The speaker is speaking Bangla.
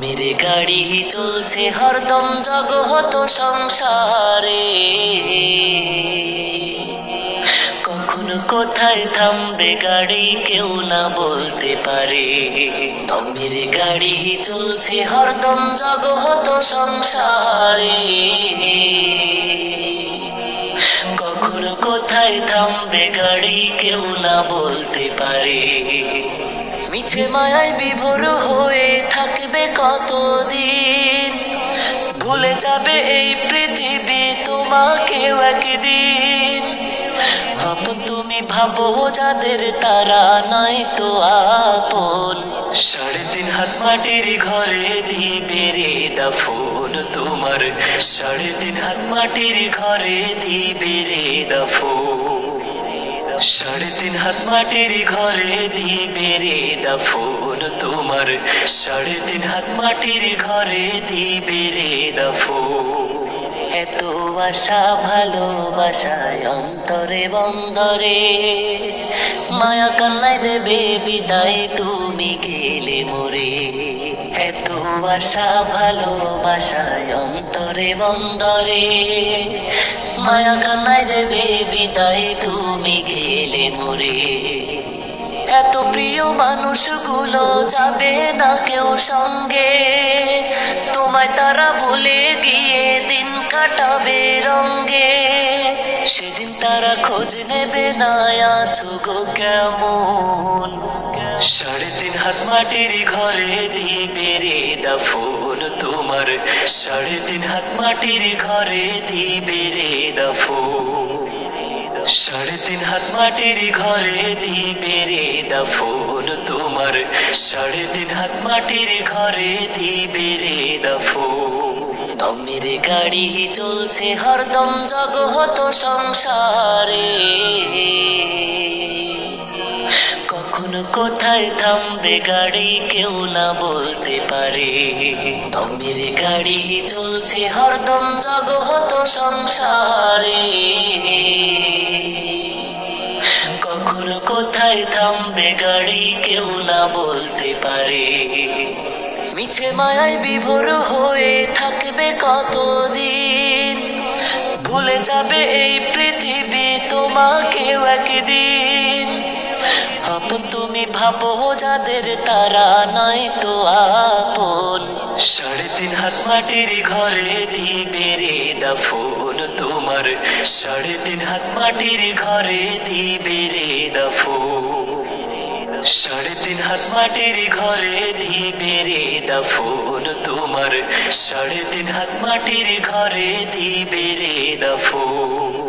মেরে গাড়ি চলছে হরদম জগহত সংসারে। কখন কোথায় থামবে গাড়ি কেউ না বলতে পারে। দমের গাড়ি চলছে হরদম জগহত সংসারে। কখন কোথায় থামবে গাড়ি কেউ না বলতে পারে। মিছে মায়ায় বিভোর হয়ে কতদিন? ভুলে যাবে এই পৃথিবী তোমাকেও একদিন। আপন তুমি, ভাবো যাদের তারা নাই তো আপন। সাড়ে তিন হাত মাটির ঘরে দিবে রে দাফন তোমার। সাড়ে তিন হাত মাটির ঘরে দিবে রে দাফন সাড়ে তিন হাত মাটির ঘরে দিবে রে দাফন তোমার। সাড়ে তিন হাত মাটির ঘরে দিবে রে দাফন এত আশা, ভালোবাসায় অন্তরে, বন্দরে। মায়া কান্নায় দেবে বিদায়, তুমি গেলে মোরে। এত আশা, ভালোবাসায় অন্তরে, বন্দরে। মায়া কান্নায় দেবে বিদায় তুমি গেলে মোরে। এত প্রিয় মানুষগুলো যাবে না কেউ সঙ্গে। তোমায় তারা ভুলে গিয়ে দিন কাটাবে রঙ্গে সেদিন তারা খোঁজ নেবে না আছো গো কেমন। সাড়ে তিন হাত মাটির ঘরে দিবে রে দাফন তোমার। সাড়ে তিন হাত মাটির ঘরে দিবে রে দাফন সাড়ে তিন হাত মাটির ঘরে দিবে রে দাফন তোমার। সাড়ে তিন হাত মাটির ঘরে দিবে রে দাফন দমের গাড়ি চলছে, হরদম জগহত সংসারে। কোথায় থামবে গাড়ি কেউ না বলতে পারে। দমের গাড়ি চলছে, হরদম জগহত সংসারে। কখন কোথায় থামবে গাড়ি কেউ না বলতে পারে। মিছে মায়ায় বিভোর হয়ে থাকবে কতদিন? ভুলে যাবে এই পৃথিবী তোমাকেও একদিন। তুমি ভাবো যাদের তারা নাই তো আপন। সাড়ে তিন হাত মাটির ঘরে দিবে রে দাফন তোমার। সাড়ে তিন হাত মাটির ঘরে দিবে রে দাফন সাড়ে তিন হাত মাটির ঘরে দিবে রে দাফন তোমার। সাড়ে তিন হাত মাটির ঘরে দিবে রে দাফন